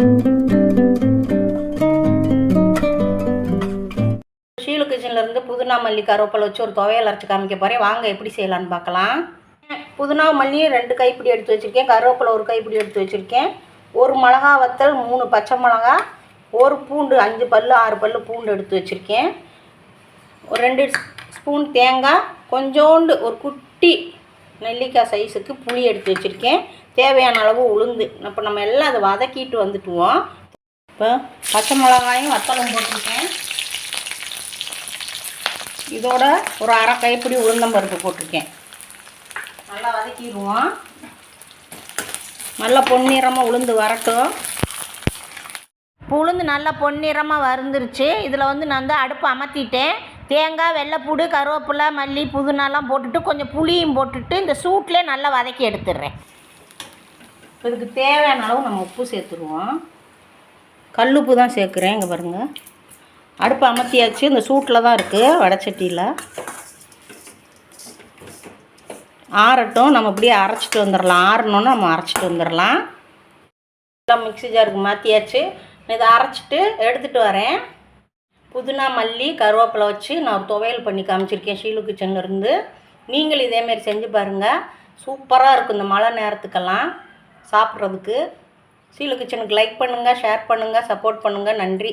ஷீலு கிச்சன்லேருந்து புதினா மல்லி கருவேப்பிலை வச்சு ஒரு துவையல் அரைச்சி காமிக்க போகிறேன் வாங்க எப்படி செய்யலான்னு பார்க்கலாம். புதினா மல்லி ரெண்டு கைப்பிடி எடுத்து வச்சுருக்கேன். கருவேப்பிலை ஒரு கைப்பிடி எடுத்து வச்சுருக்கேன். ஒரு மிளகா வத்தல் மூணு பச்சை மிளகா ஒரு பூண்டு அஞ்சு பல் ஆறு பல் பூண்டு எடுத்து வச்சுருக்கேன். ஒரு ரெண்டு ஸ்பூன் தேங்காய் கொஞ்சோண்டு ஒரு குட்டி நெல்லிக்காய் சைஸுக்கு புளி எடுத்து வச்சுருக்கேன். தேவையான அளவு உளுந்து. இப்போ நம்ம எல்லாம் அதை வதக்கிட்டு வந்துட்டுவோம். இப்போ பச்சை மிளகாயும் வத்தலும் போட்டிருக்கேன். இதோட ஒரு அரை கைப்பிடி உளுந்தம்பருப்பு போட்டிருக்கேன். நல்லா வதக்கிடுவோம். நல்லா பொன்னிறமாக உளுந்து வரட்டும். இப்போ உளுந்து நல்லா பொன்னிறமாக வறுந்துருச்சு. இதில் வந்து நான் வந்து அடுப்பு அமர்த்திட்டேன் தேங்காய் வெள்ளைப்பூடு கருவேப்பிலை மல்லி புதினாலாம் போட்டுட்டு கொஞ்சம் புளியும் போட்டுட்டு இந்த சூட்லேயே நல்லா வதக்கி எடுத்துடுறேன். இப்போ இதுக்கு தேவையான அளவு நம்ம உப்பு சேர்த்துருவோம். கல்லுப்பு தான் சேர்க்குறேன் இங்கே பாருங்கள் அடுப்பு அமர்த்தியாச்சு இந்த சூட்டில் தான் இருக்குது வடச்சட்டியில். ஆறட்டும் நம்ம அப்படியே அரைச்சிட்டு வந்துடலாம். ஆறணுன்னு நம்ம அரைச்சிட்டு வந்துடலாம். எல்லாம் மிக்ஸி ஜாருக்கு மாற்றியாச்சு இதை அரைச்சிட்டு எடுத்துகிட்டு வரேன். புதினா மல்லி கருவேப்பிலை வச்சு நான் துவையல் பண்ணி காமிச்சிருக்கேன் ஷீலு கிச்சன்லேருந்து நீங்கள் இதேமாரி செஞ்சு பாருங்கள் சூப்பராக இருக்கும் இந்த மழை நேரத்துக்கெல்லாம் சாப்பிட்றதுக்கு. ஷீலு கிச்சனுக்கு லைக் பண்ணுங்கள் ஷேர் பண்ணுங்கள் சப்போர்ட் பண்ணுங்கள் நன்றி.